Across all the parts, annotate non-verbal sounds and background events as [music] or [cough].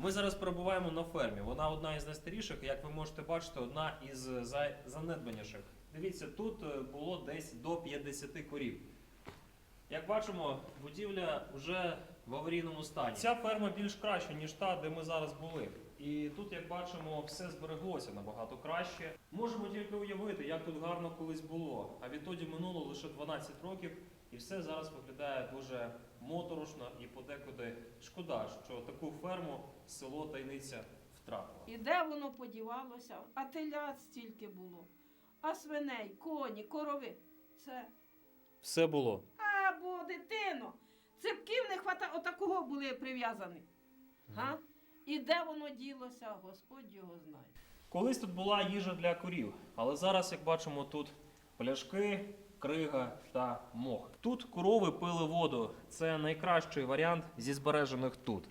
Ми зараз перебуваємо на фермі. Вона одна із найстаріших, як ви можете бачити, одна із занедбаніших. Дивіться, тут е, було десь до 50 корів. Як бачимо, будівля вже в аварійному стані. Ця ферма більш краща, ніж та, де ми зараз були. І тут, як бачимо, все збереглося набагато краще. Можемо тільки уявити, як тут гарно колись було. А відтоді минуло лише 12 років, і все зараз виглядає дуже моторошно і подекуди шкода, що таку ферму село Тайниця втратило. І де воно подівалося? А телят стільки було. А свиней, коні, корови. Це. Все було. Або дитино. Ципків не хвата, отакого були прив'язані. Га? І де воно ділося, Господь його знає. Колись тут була їжа для корів, але зараз, як бачимо, тут пляшки, крига та мох. Тут корови пили воду. Це найкращий варіант зі збережених тут.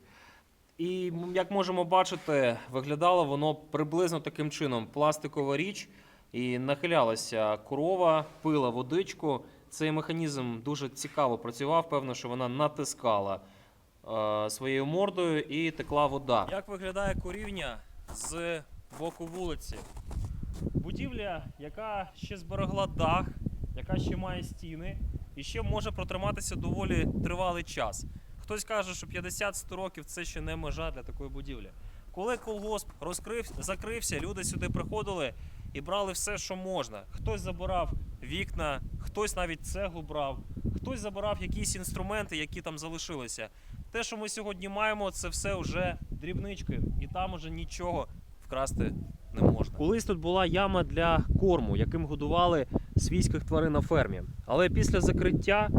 І як можемо бачити, виглядало воно приблизно таким чином: пластикова річ, і нахилялася корова, пила водичку. Цей механізм дуже цікаво працював. Певно, що вона натискала е, своєю мордою і текла вода. Як виглядає корівня з боку вулиці? Будівля, яка ще зберегла дах, яка ще має стіни і ще може протриматися доволі тривалий час. Хтось каже, що 50-100 років це ще не межа для такої будівлі. Коли колгосп розкрив, закрився, люди сюди приходили і брали все, що можна. Хтось забирав вікна, хтось навіть цеглу брав, хтось забирав якісь інструменти, які там залишилися. Те, що ми сьогодні маємо, це все вже дрібнички, і там уже нічого вкрасти не можна. Колись тут була яма для корму, яким годували свійських тварин на фермі. Але після закриття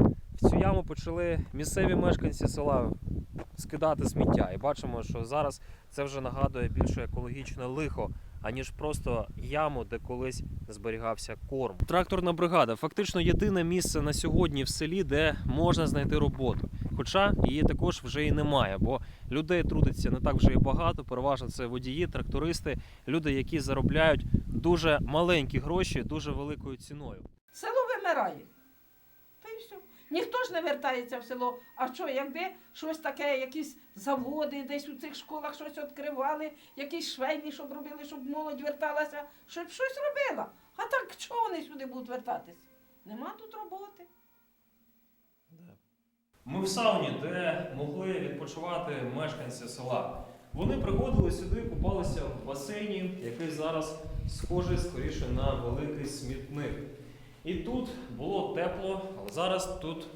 в цю яму почали місцеві мешканці села скидати сміття. І бачимо, що зараз це вже нагадує більше екологічне лихо, аніж просто яму, де колись зберігався корм. Тракторна бригада фактично єдине місце на сьогодні в селі, де можна знайти роботу. Хоча її також вже і немає, бо людей трудиться не так вже і багато. Переважно це водії, трактористи, люди, які заробляють дуже маленькі гроші дуже великою ціною. Село вимирає. Та й все. Ніхто ж не вертається в село. А що, якби щось таке, якісь заводи десь у цих школах щось відкривали, якісь швейні, щоб робили, щоб молодь верталася, щоб щось робила. А так чого вони сюди будуть вертатись? Нема тут роботи. Ми в сауні, де могли відпочивати мешканці села. Вони приходили сюди, купалися в басейні, який зараз схожий скоріше на великий смітник. І тут було тепло, але зараз тут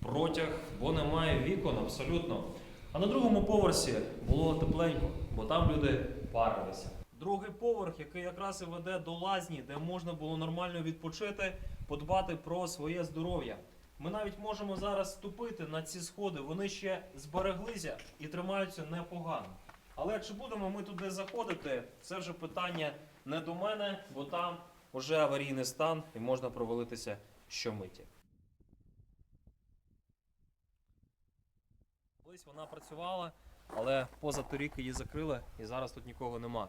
протяг, бо немає вікон абсолютно. А на другому поверсі було тепленько, бо там люди парилися. Другий поверх, який якраз і веде до лазні, де можна було нормально відпочити, подбати про своє здоров'я. Ми навіть можемо зараз ступити на ці сходи, вони ще збереглися і тримаються непогано. Але чи будемо ми туди заходити, це вже питання не до мене, бо там вже аварійний стан і можна провалитися щомиті. Колись вона працювала, але поза торік її закрили і зараз тут нікого нема.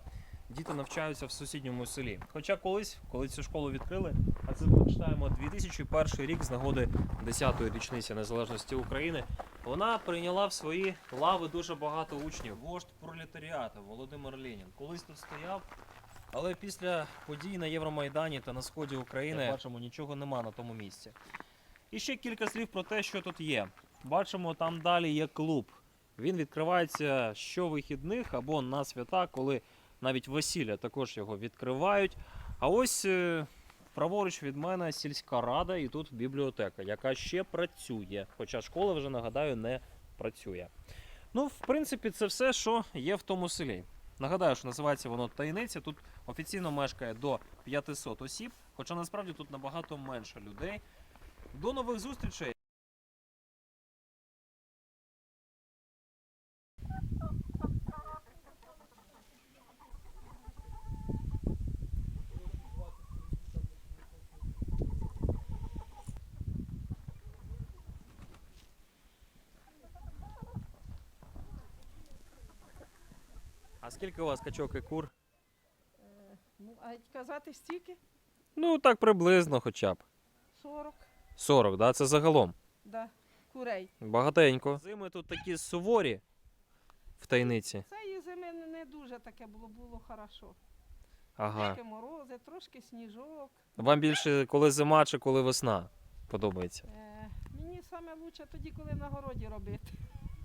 Діти навчаються в сусідньому селі. Хоча колись, коли цю школу відкрили, а це ми читаємо 2001 рік з нагоди 10-ї річниці незалежності України, вона прийняла в свої лави дуже багато учнів. Вождь пролетаріату Володимир Ленін. Колись тут стояв, але після подій на Євромайдані та на сході України бачимо, нічого нема на тому місці. І ще кілька слів про те, що тут є. Бачимо, там далі є клуб. Він відкривається щовихідних або на свята, коли навіть весілля також його відкривають. А ось е, праворуч від мене сільська рада і тут бібліотека, яка ще працює. Хоча школа вже нагадаю не працює. Ну, в принципі, це все, що є в тому селі. Нагадаю, що називається воно Тайниця. Тут офіційно мешкає до 500 осіб, хоча насправді тут набагато менше людей. До нових зустрічей! А скільки у вас качок і кур? Ну, а казати стільки? Ну, так приблизно хоча б. 40, 40, да? Це загалом. да, курей. Багатенько. Зими тут такі суворі. в тайниці? Цієї зими не- не дуже таке було, було хорошо. Ага. Трошки морози, трошки сніжок. Вам більше коли зима чи коли весна подобається? Е, мені саме краще тоді, коли на городі робити.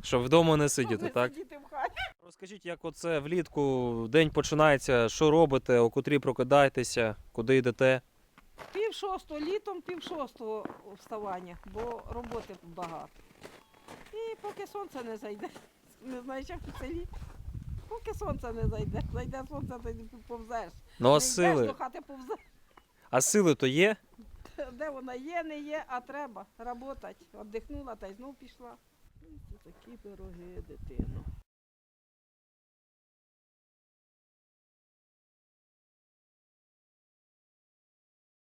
Щоб вдома не сидіти, так? сидіти в хаті. Розкажіть, як оце влітку день починається, що робите, о котрій прокидаєтеся, куди йдете? Пів шостого літом, пів шостого вставання, бо роботи багато. І поки сонце не зайде, [laughs] не знаєш, як у селі. Поки сонце не зайде, зайде сонце, то й повзеш. Ну а Не йдеш сили, до хати повзеш. а сили то є? Де вона є, не є, а треба працювати. Отдихнула та й знов пішла. Це такі пироги, дитино.